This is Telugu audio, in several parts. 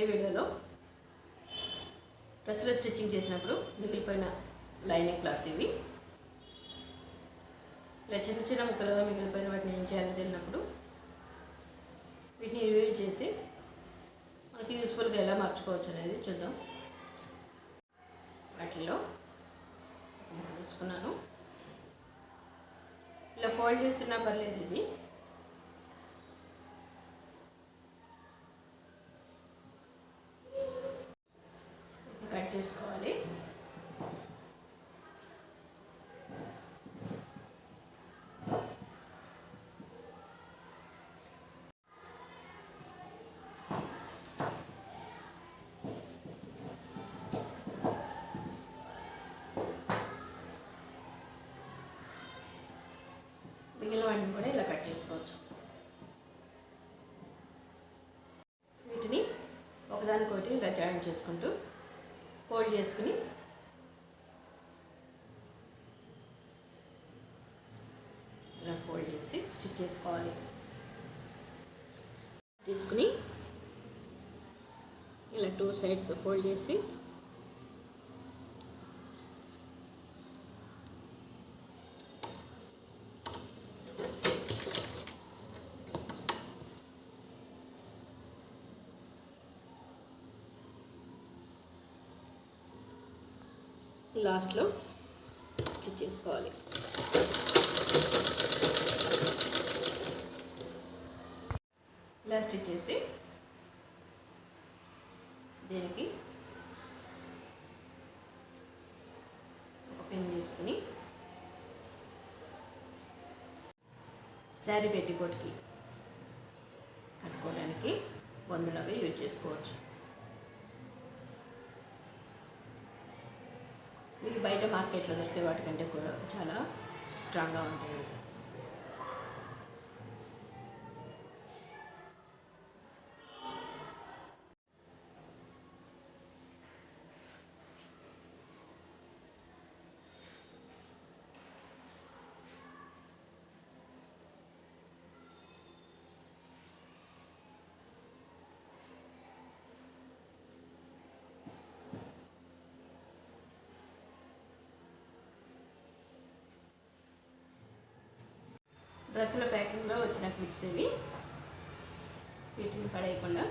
ఏ వీడియోలో? డ్రెస్సులో స్టిచ్చింగ్ చేసినప్పుడు మిగిలిపోయిన లైనింగ్ క్లాత్ ఇవి. ఇలా చిన్న చిన్న ముక్కలుగా మిగిలిపోయిన వాటిని ఏం చేయాలని తెలియనప్పుడు వీటిని రివ్యూ చేసి మనకి యూస్ఫుల్గా ఎలా మార్చుకోవచ్చు అనేది చూద్దాం. వాటిల్లో తీసుకున్నాను. ఇలా ఫోల్డ్ చేస్తున్నా పర్లేదు ఇది. చేసుకోవాలి మిగిలిన వాటిని కూడా ఇలా కట్ చేసుకోవచ్చు. వీటిని ఒకదానికొకటి ఇలా జాయిన్ చేసుకుంటూ ఫోల్డ్ చేసుకుని. ఇలా ఫోల్డ్ చేసి స్టిచ్ చేసుకోవాలి. తీసుకుని ఇలా టూ సైడ్స్ ఫోల్డ్ చేసి లాస్ట్లో స్టిచ్ చేసుకోవాలి. ఇలా స్టిచ్ చేసి దీనికి ఒక పెన్ తీసుకుని శారీ కొట్టుకి కట్టుకోవడానికి బొందులాగా యూజ్ చేసుకోవచ్చు. ఇవి బయట మార్కెట్లో దొరికే వాటికంటే కూడా చాలా స్ట్రాంగ్గా ఉంటాయి. డ్రెస్సుల ప్యాకింగ్లో వచ్చిన క్లిప్స్ ఇవి. వీటిని పడేయకుండా.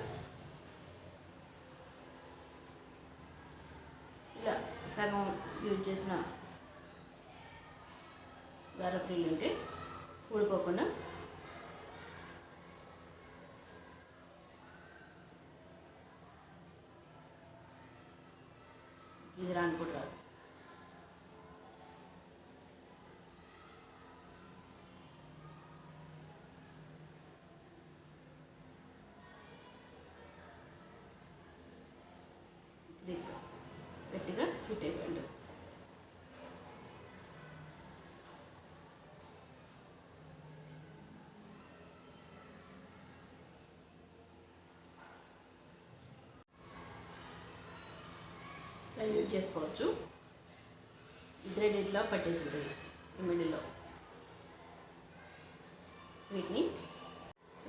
ఇలా సగం యూజ్ చేసిన గారప్రీలు ఉంటే ఊడిపోకుండా. ఇది రానుకుంటారు యూజ్ చేసుకోవచ్చు. థ్రెడ్ ఇట్లా పట్టేసి ఉంటుంది. మిడిల్లో వీటిని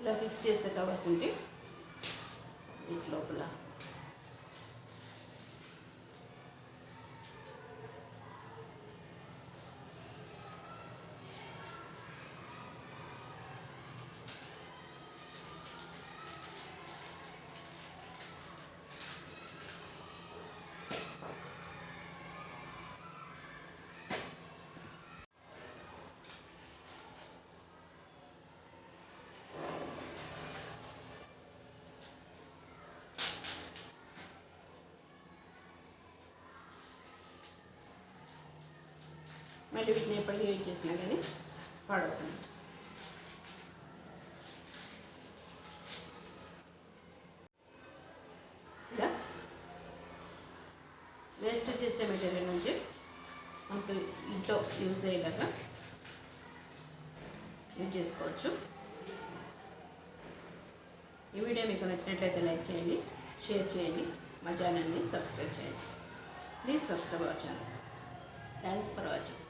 ఇలా ఫిక్స్ చేసే కవర్స్ ఉంటే వీటి లోపల. మళ్ళీ వీటిని ఎప్పటికీ యూజ్ చేసినా కానీ పాడవుతుంది ఇలా. వేస్ట్ చేసే మెటీరియల్ నుంచి మనకు ఇంట్లో యూజ్ అయ్యేలాగా యూజ్ చేసుకోవచ్చు. ఈ వీడియో మీకు నచ్చినట్లయితే లైక్ చేయండి షేర్ చేయండి మా ఛానల్ని సబ్స్క్రైబ్ చేయండి. Please subscribe our channel thanks for watching